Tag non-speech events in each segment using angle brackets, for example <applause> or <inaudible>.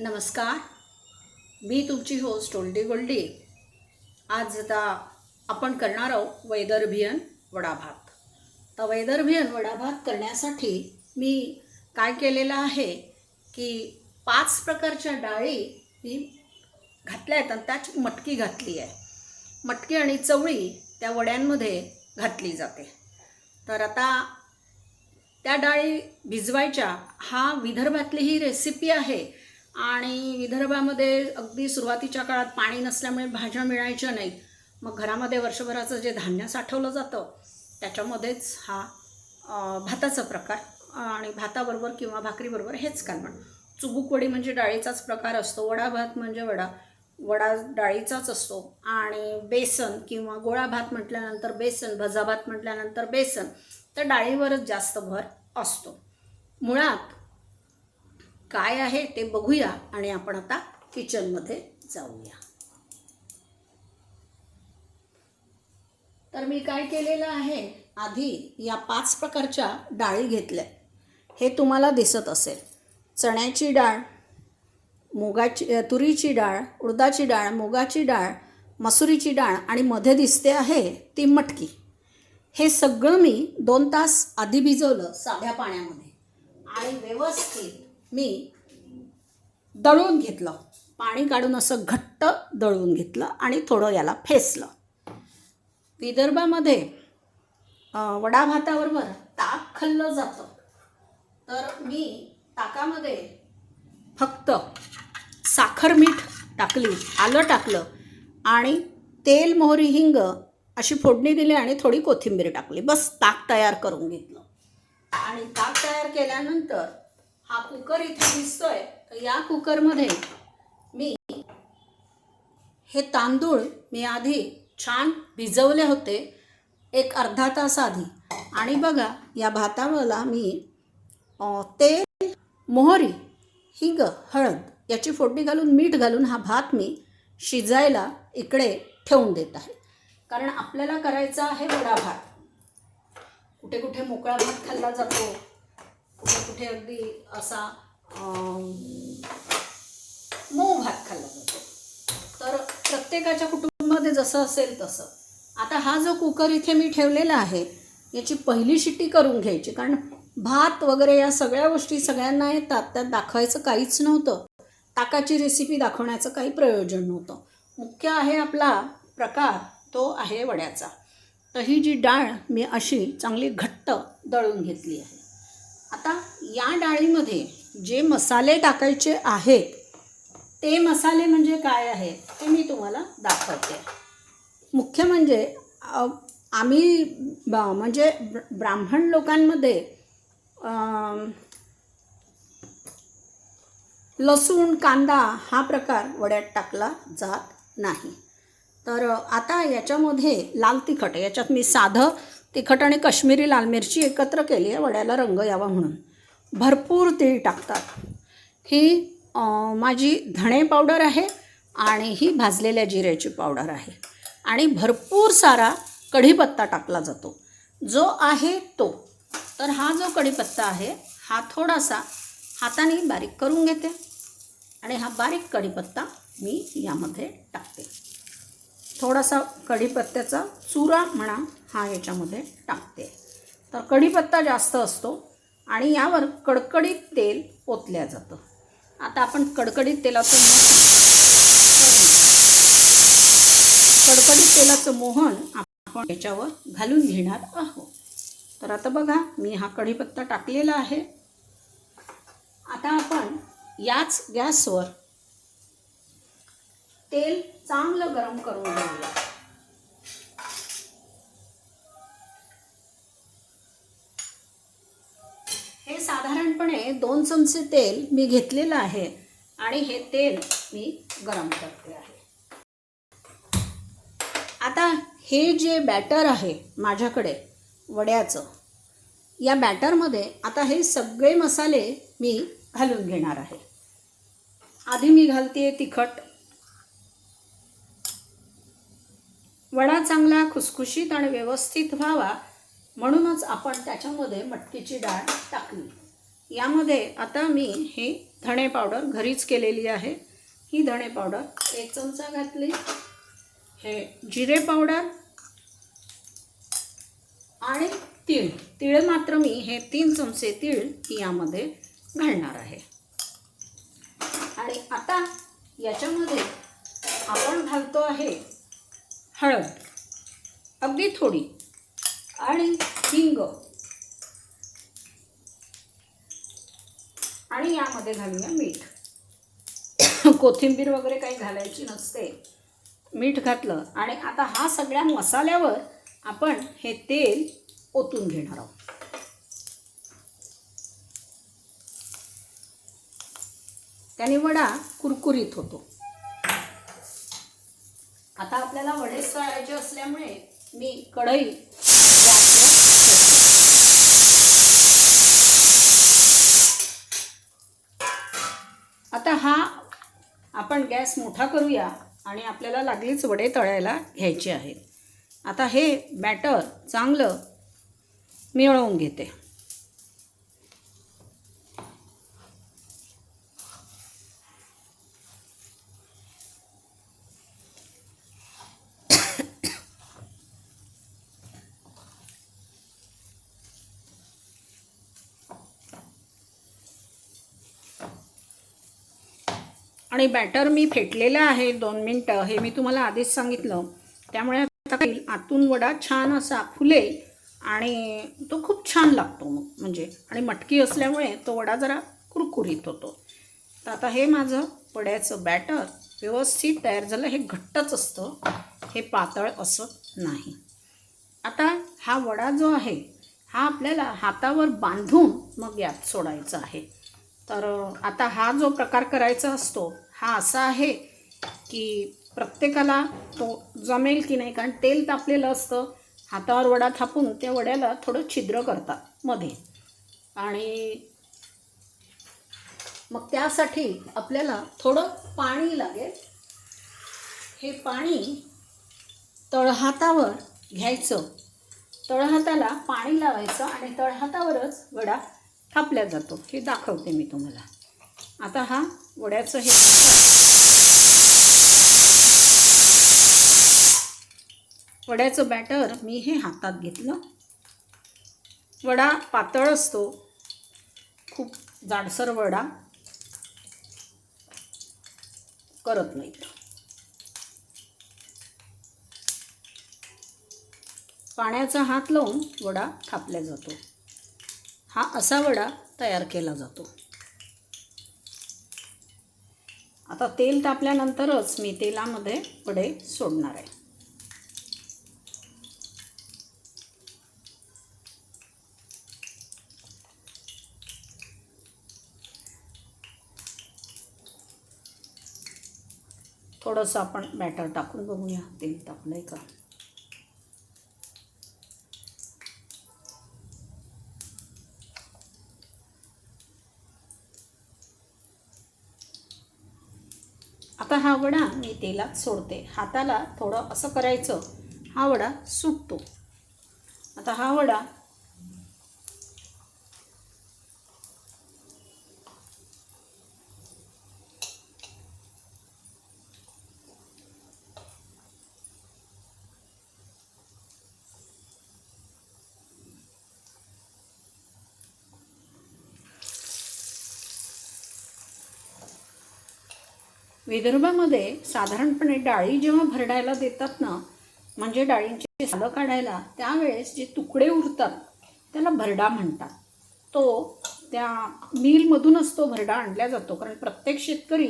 नमस्कार. मी तुमची होस्ट ओल्डी गोल्डी. आज आता आपण करणार आहोत वैदर्भियन वडाभात तर वैदर्भियन वडाभात करण्यासाठी मी काय केलेलं आहे की पाच प्रकारच्या डाळी मी घातल्या आहेत आणि त्याची मटकी घातली आहे. मटकी आणि चवळी त्या वड्यांमध्ये घातली जाते. तर आता त्या डाळी भिजवायच्या हा विदर्भातली ही रेसिपी आहे. आणि विदर्भामध्ये अगदी सुरुवातीच्या काळात पाणी नसल्यामुळे भाज्या मिळायच्या नाहीत. मग घरामध्ये वर्षभराचं जे धान्य साठवलं जातं त्याच्यामध्येच हा भाताचा प्रकार आणि भाताबरोबर किंवा भाकरीबरोबर हेच कालवण. चुबुकवडी म्हणजे डाळीचाच प्रकार असतो वडा भात म्हणजे वडा वडा डाळीचाच असतो आणि बेसन किंवा गोळा भात म्हटल्यानंतर बेसन भजा भात म्हटल्यानंतर बेसन तर डाळीवरच जास्त भर असतो. मुळात काय आहे ते बघूया आणि आपण आता किचनमध्ये जाऊया. तर मी काय केलेलं आहे? आधी या पाच प्रकारच्या डाळी घेतल्या. हे तुम्हाला दिसत असेल. चण्याची डाळ मुगाची तुरीची डाळ उडदाची डाळ मुगाची डाळ मसुरीची डाळ आणि मध्ये दिसते आहे ती मटकी. हे सगळं मी दोन तास आधी भिजवलं साध्या पाण्यामध्ये आणि व्यवस्थित मी दळून घेतलं. पाणी काढून असं घट्ट दळून घेतलं आणि थोडं याला फेसलं. विदर्भामध्ये वडा भाताबरोबर ताक खाल्लं जातं. तर मी ताकामध्ये फक्त साखर मीठ टाकली आलं टाकलं आणि तेल मोहरी हिंग अशी फोडणी दिली आणि थोडी कोथिंबीर टाकली. बस ताक तयार करून घेतलं. आणि ताक तयार केल्यानंतर हा कुकर इथे दिसतोय. तर या कुकरमध्ये मी हे तांदूळ मी आधी छान भिजवले होते एक अर्धा तास आधी. आणि बघा या भातावरला मी तेल मोहरी हिंग हळद याची फोडणी घालून मीठ घालून हा भात मी शिजायला इकडे ठेवून देत आहे. कारण आपल्याला करायचा आहे वडा भात कुठे कुठे मोकळा भात खाल्ला जातो. कुठे अगदी असा मऊ भात खाल्ला जातो. तर प्रत्येकाच्या कुटुंबामध्ये जसं असेल तसं. आता हा जो कुकर इथे मी ठेवलेला आहे याची पहिली शिट्टी करून घ्यायची. कारण भात वगैरे या सगळ्या गोष्टी सगळ्यांना येतात त्यात दाखवायचं काहीच नव्हतं. ताकाची रेसिपी दाखवण्याचं काही प्रयोजन नव्हतं. मुख्य आहे आपला प्रकार तो आहे वड्याचा. तर ही जी डाळ मी अशी चांगली घट्ट दळून घेतली आहे. आता या डाळीमध्ये जे मसाले टाकायचे आहेत ते मसाले म्हणजे काय आहेत ते मी तुम्हाला दाखवते. मुख्य म्हणजे आम्ही ब- म्हणजे ब्र- ब्राह्मण लोकांमध्ये लसूण कांदा हा प्रकार वड्यात टाकला जात नाही. तर आता याच्यामध्ये लाल तिखट याच्यात मी साधं तिखट आणि काश्मीरी लाल मिरची एकत्र केली आहे वड्याला रंग यावा म्हणून. भरपूर तीळ टाकतात. ही माझी धणे पावडर आहे आणि ही भाजलेल्या जिऱ्याची पावडर आहे. आणि भरपूर सारा कढीपत्ता टाकला जातो. जो आहे तो. तर हा जो कढीपत्ता आहे हा थोडासा हाताने बारीक करून घेते. आणि हा बारीक कढीपत्ता मी यामध्ये टाकते. थोडासा कढीपत्त्याचा चुरा म्हणा हा याच्यामध्ये टाकते. तर कढीपत्ता जास्त असतो आणि यावर कडकडीत तेल ओतल्या जातं. आता आपण कडकडीत तेलात कडकडीत तेलाचं मोहन आपण याच्यावर घालून घेणार आहोत. तर आता बघा मी हा कढीपत्ता टाकलेला आहे. आता आपण याच गॅसवर तेल चांगलं गरम करून घेऊया हे साधारणपणे दोन चमचे तेल मी घेतलेलं आहे आणि हे तेल मी गरम करते आहे. आता हे जे बॅटर आहे माझ्याकडे वड्याचं या बॅटरमध्ये आता हे सगळे मसाले मी घालून घेणार आहे. आधी मी घालते तिखट वडा चांगला खुसखुशीत आणि व्यवस्थित व्हावा म्हणूनच आपण त्याच्यामध्ये मटकीची डाळ टाकली. यामध्ये आता मी हे धणे पावडर घरीच केलेली आहे. ही धणे पावडर एक चमचा घातली. हे जिरे पावडर आणि तीळ. तीळ मात्र मी हे तीन चमचे तीळ यामध्ये घालणार आहे. आणि आता याच्यामध्ये आपण घालतो आहे हळद अगदी थोडी आणि हिंग. आणि यामध्ये घालूया मीठ. <coughs> कोथिंबीर वगैरे काही घालायची नसते. मीठ घातलं आणि आता हा सगळ्या मसाल्यावर आपण हे तेल ओतून घेणार आहोत. त्याने वडा कुरकुरीत होतो. आता आपल्याला वडे तळायचे असल्यामुळे मी कढई आता हा आपण गॅस मोठा करूया आणि आपल्याला लागलीच वडे तळायला घ्यायचे आहेत. आता हे बॅटर चांगलं मिळवून घेते. आणि बॅटर मी फेटलेलं आहे दोन मिनटं हे मी तुम्हाला आधीच सांगितलं. त्यामुळे आता काही आतून वडा छान असा फुलेल आणि तो खूप छान लागतो मग म्हणजे आणि मटकी असल्यामुळे तो वडा जरा कुरकुरीत होतो. तर आता हे माझं वड्याचं बॅटर व्यवस्थित तयार झालं हे घट्टच असतं हे पातळ असं नाही. आता हा वडा जो आहे हा आपल्याला हातावर बांधून मग यात सोडायचा आहे. तर आता हा जो प्रकार करायचा असतो हा असा आहे की प्रत्येकाला तो जमेल की नाही कारण तेल तापलेलं असतं हातावर वडा थापून त्या वड्याला थोडं छिद्र करतात मध्ये. आणि मग त्यासाठी आपल्याला थोडं पाणी लागेल. हे पाणी तळहातावर घ्यायचं. तळहाताला पाणी लावायचं आणि तळहातावरच वडा थापल्या जातो हे दाखवते मी तुम्हाला. आता हा वड्याचं हे वड्याचं बॅटर मी हे हातात घेतलं. वडा पातळ असतो खूप जाडसर वडा करत नाहीत. पाण्याचा हात लावून वडा थापला जातो. हा असा वडा तयार केला जातो? आता तेल तापल्यानंतरच मी तेलामध्ये वडे सोडणार आहे. थोडंसं आपण बॅटर टाकून बघूया. तेल तापलंय का? आता हा वडा मी तेलात सोडते. हाताला थोडं असं करायचं हा वडा सुटतो आता हा वडा विदर्भामध्ये साधारणपणे डाळी जेव्हा भरडायला देतात ना म्हणजे डाळींची सालं काढायला त्यावेळेस जे तुकडे उरतात त्याला भरडा म्हणतात. तो त्या मिलमधूनच तो भरडा आणला जातो. कारण प्रत्येक शेतकरी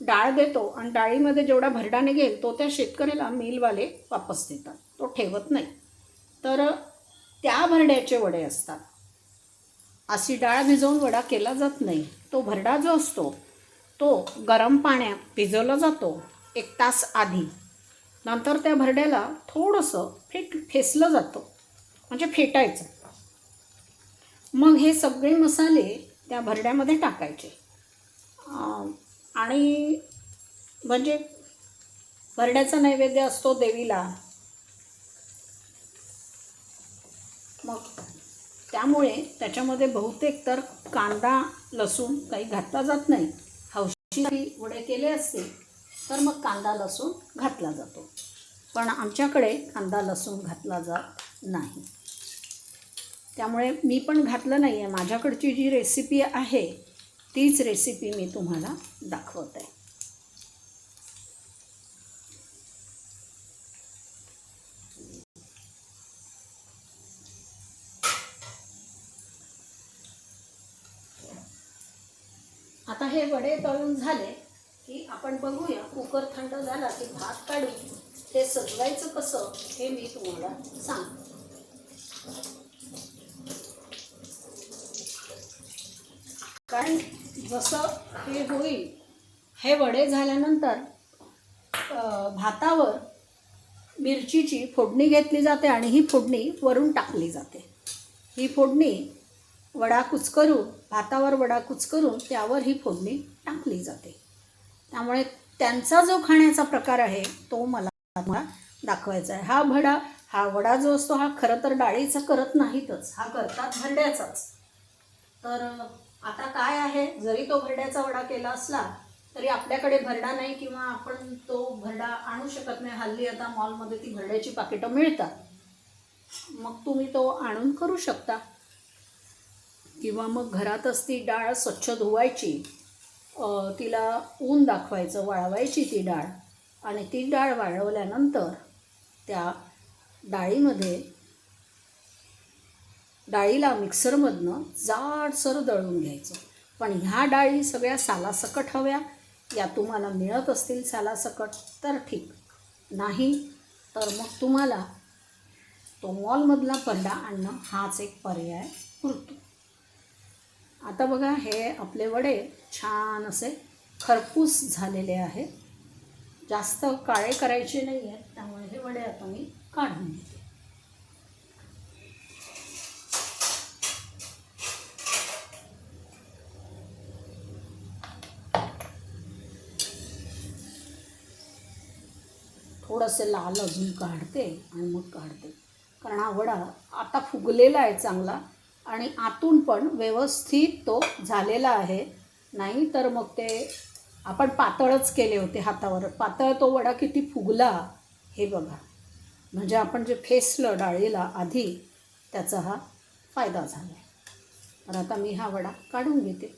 डाळ देतो आणि डाळीमध्ये जेवढा भरडा निघेल तो त्या शेतकऱ्याला मिलवाले वापस देतात. तो ठेवत नाही. तर त्या भरड्याचे वडे असतात. अशी डाळ भिजवून वडा केला जात नाही. तो भरडा जो असतो तो गरम पाण्यात भिजवला जातो एक तास आधी. नंतर त्या भरड्याला थोडंसं फेट फेसलं जातं. म्हणजे फेटायचं. मग हे सगळे मसाले त्या भरड्यामध्ये टाकायचे. आणि म्हणजे भरड्याचा नैवेद्य असतो देवीला. मग त्यामुळे त्याच्यामध्ये बहुतेक तर कांदा लसूण काही घातला जात नाही. वडे केले असते तर मग कांदा लसूण घातला जातो. पण आमच्याकडे कांदा लसूण घातला जात नाही. त्यामुळे मी पण घातलं नाही आहे माझ्याकडची जी रेसिपी आहे तीच रेसिपी मी तुम्हाला दाखवत. आहे आता हे वडे तळून झाले की आपण बघूया कुकर थंड झाला की भात काढून ते सजवायचं कसं हे मी तुम्हाला सांगते. कारण जसं हे होईल हे वडे झाल्यानंतर भातावर मिरचीची फोडणी घेतली जाते आणि ही फोडणी वरून टाकली जाते. ही फोडणी वडा कुचकरून भातावर वडा कुचकरून त्यावर ही फोडणी टाकली जाते. त्यामुळे त्यांचा जो खाण्याचा प्रकार आहे तो मला मला दाखवायचा आहे. हा भडा हा वडा जो असतो हा खरं तर डाळीचा करत नाहीतच हा करतात भरड्याचाच. तर आता काय आहे? जरी तो भरड्याचा वडा केला असला तरी आपल्याकडे भरडा नाही किंवा आपण तो भरडा आणू शकत नाही. हल्ली आता मॉलमध्ये ती भरड्याची पाकिटं मिळतात. मग तुम्ही तो आणून करू शकता. किंवा मग घरातच ती डाळ स्वच्छ धुवायची तिला ऊन दाखवायचं वाळवायची ती डाळ आणि ती डाळ वाळवल्यानंतर त्या डाळीमध्ये डाळीला मिक्सरमधनं जाडसर दळून घ्यायचं. पण ह्या डाळी सगळ्या सालासकट हव्या या तुम्हाला मिळत असतील सालासकट तर ठीक. नाही तर मग तुम्हाला तो मॉलमधला परडा आणणं हाच एक पर्याय पुरतो. आता बघा हे आपले वडे छान असे खरपूस झालेले आहेत. जास्त काळे करायचे नाही आहेत त्यामुळे हे वडे आता मी काढून घेते. थोडंसं लाल अजून काढते आणि मग काढते. कारण हा वडा आता फुगलेला आहे चांगला. आणि आतून पण व्यवस्थित तो झालेला आहे. नाही तर मग ते आपण पातळच केले होते हातावर. पातळ तो वडा किती फुगला हे बघा. म्हणजे आपण जे फेसलं डाळीला आधी त्याचा हा फायदा झाला. तर आता मी हा वडा काढून घेते.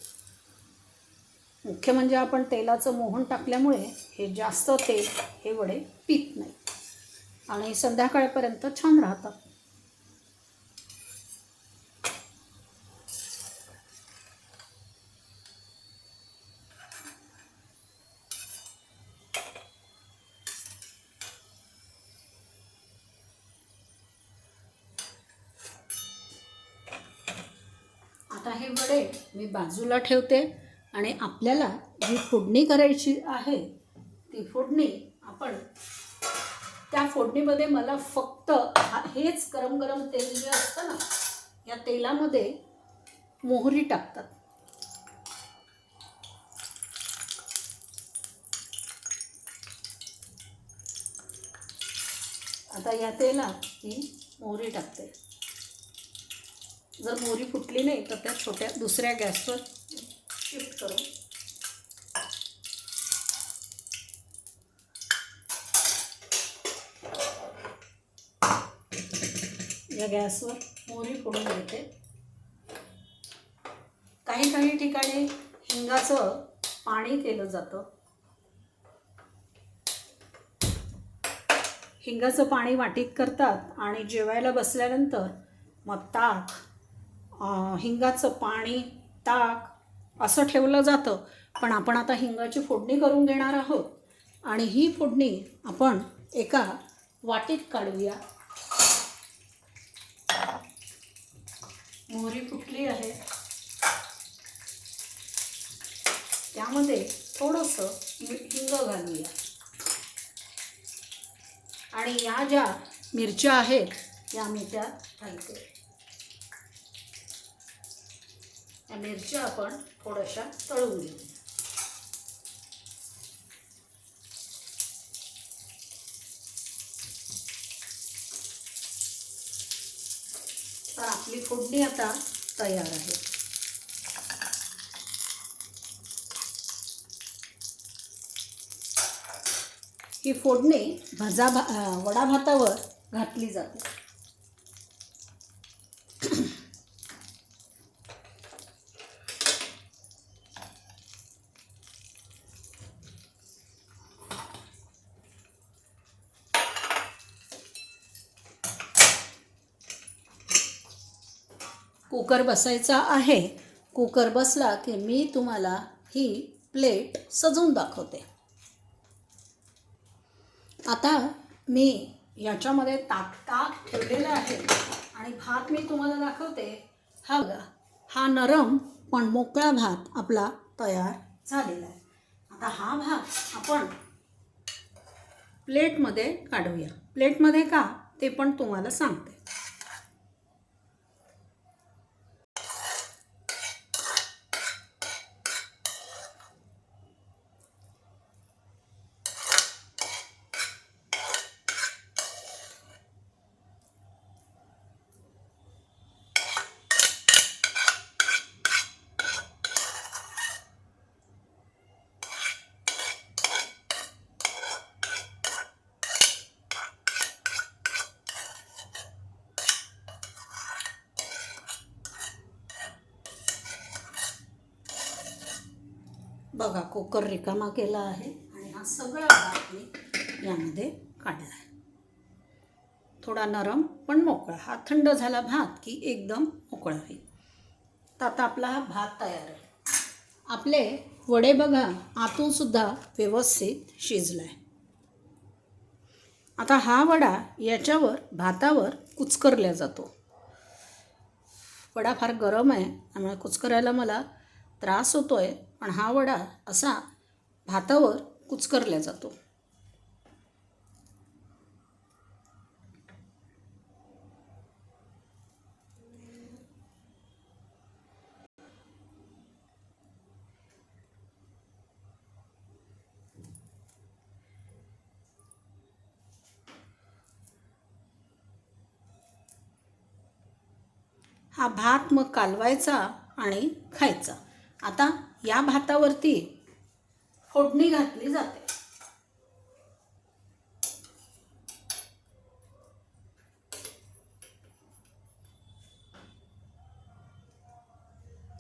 मुख्य म्हणजे आपण तेलाचं मोहन टाकल्यामुळे हे जास्त तेल हे वडे पित नाही. आणि संध्याकाळपर्यंत छान राहतात आता हे वडे मी बाजूला ठेवते आणि आपल्याला जी फोडणी करायची आहे ती फोडणी आपण त्या फोडणीमध्ये मला फक्त हेच गरम गरम तेल जे असतं ना या तेलामध्ये मोहरी टाकतात. आता या तेलात मी मोहरी टाकते. जर मोहरी फुटली नाही तर त्या छोट्या दुसऱ्या गॅसवर शिफ्ट करू या गॅसवर मोहरी फोडून घेते काही काही ठिकाणी हिंगाचं पाणी केलं जातं. हिंगाचं पाणी वाटीत करतात आणि जेवायला बसल्यानंतर मग ताक हिंगाचं पाणी ताक असं ठेवलं जातं. पण आपण आता हिंगाची फोडणी करून घेणार आहोत. आणि ही फोडणी आपण एका वाटीत काढूया. मोहरी फुटली आहे. त्यामध्ये थोडंसं हिंग घालूया. आणि या ज्या मिरच्या आहेत या मी त्या घालते. त्या मिरच्या आपण थोड्याशा तळून घेऊ तर आपली फोडणी आता तयार आहे. ही फोडणी भजा भा वडाभातावर वडा भातावर घातली जाते. कुकर बसायचा आहे. कुकर बसला की मी तुम्हाला ही प्लेट सजवून दाखवते. आता मी याच्यामध्ये ताक ताक ठेवलेलं आहे आणि भात मी तुम्हाला दाखवते. हा बघा हा नरम पण मोकळा भात आपला तयार झालेला आहे. आता हा भात आपण प्लेटमध्ये काढूया. प्लेटमध्ये का? ते पण तुम्हाला सांगते. बघा कुकर रिकामा केला आहे आणि हा सगळा भात मी यामध्ये काढला आहे. थोडा नरम पण मोकळा. हा थंड झाला भात की एकदम मोकळा होईल. तर आता आपला हा भात तयार आहे. आपले वडे बघा आतून सुद्धा व्यवस्थित शिजला आहे आता हा वडा याच्यावर भातावर कुचकरल्या जातो. वडा फार गरम आहे त्यामुळे कुचकरायला मला त्रास होतो आहे पण हा वडा असा भातावर कुचकरला जातो. हा भात मग कालवायचा आणि खायचा. आता या भातावरती फोडणी घातली जाते.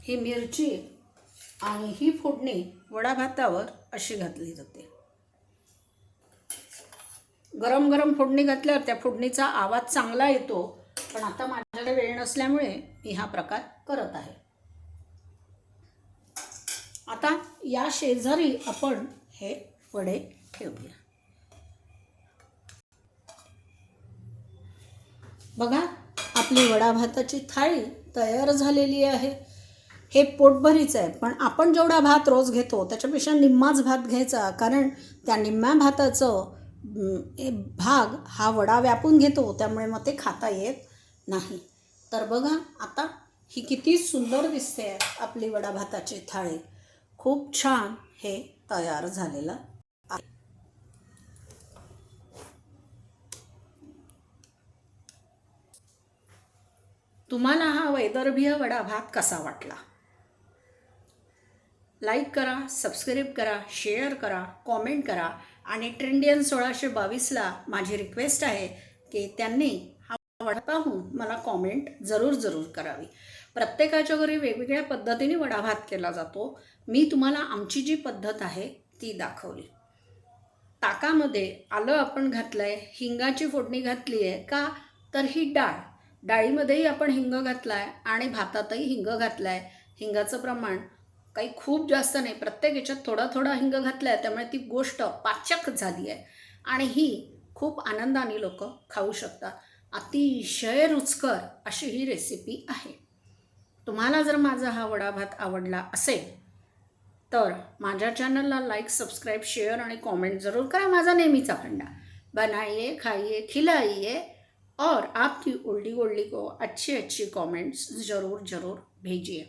ही मिरची आणि ही फोडणी वडा भातावर अशी घातली जाते. गरम गरम फोडणी घातल्यावर त्या फोडणीचा आवाज चांगला येतो पण आता माझ्याकडे वेळ नसल्यामुळे मी हा प्रकार करत आहे. आता या शेजारी आपण हे वडे ठेवूया. बघा आपली वडा भाताची थाळी तयार झालेली आहे. हे पोटभरीच आहे पण आपण जेवढा भात रोज घेतो त्याच्यापेक्षा निम्माच भात घ्यायचा कारण त्या निम्म्या भाताचं भाग हा वडा व्यापून घेतो त्यामुळे मग ते खाता येत नाही. तर बघा आता ही किती सुंदर दिसते आपली वडा भाताची थाळी. खूप छान हे तयार झालेलं आहे. तुम्हाला हा वैदर्भीय वडा भात कसा वाटला? लाईक करा सबस्क्राईब करा शेअर करा कॉमेंट करा आणि ट्रेंडियन सोळाशे बावीसला माझी रिक्वेस्ट आहे की त्यांनी हा वडा पाहून मला कॉमेंट जरूर जरूर करावी. प्रत्येकाच्या घरी वेगवेगळ्या पद्धतीने वडा भात केला जातो. मी तुम्हाला आमची जी पद्धत आहे ती दाखवली. ताकामध्ये आलं आपण घातलं आहे हिंगाची फोडणी घातली आहे का? तर ही डाळ. डाळीमध्येही आपण हिंग घातला आहे आणि भातातही हिंग घातला आहे हिंगाचं प्रमाण काही खूप जास्त नाही. प्रत्येक याच्यात थोडा थोडा हिंग घातला आहे त्यामुळे ती गोष्ट पाचक झाली आहे आणि ही खूप आनंदाने लोक खाऊ शकतात. अतिशय रुचकर अशी ही रेसिपी आहे. तुम्हाला जर माझा हा वडा भात आवडला असेल तर माझ्या चॅनलला लाईक सबस्क्राईब शेअर आणि कॉमेंट जरूर करा माझा नेहमीचा फंडा. बनाइए खाइए खिलाइए और आपकी ओल्डी ओल्डी को अच्छी अच्छी कॉमेंट्स जरूर जरूर भेजिए.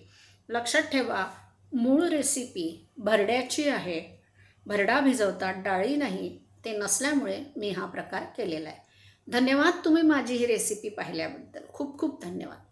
लक्षात ठेवा मूळ रेसिपी भरड्याची आहे. भरडा भिजवतात डाळी नाही ते नसल्यामुळे मी हा प्रकार केलेला आहे. धन्यवाद तुम्ही माझी ही रेसिपी पाहिल्याबद्दल. खूप खूप धन्यवाद.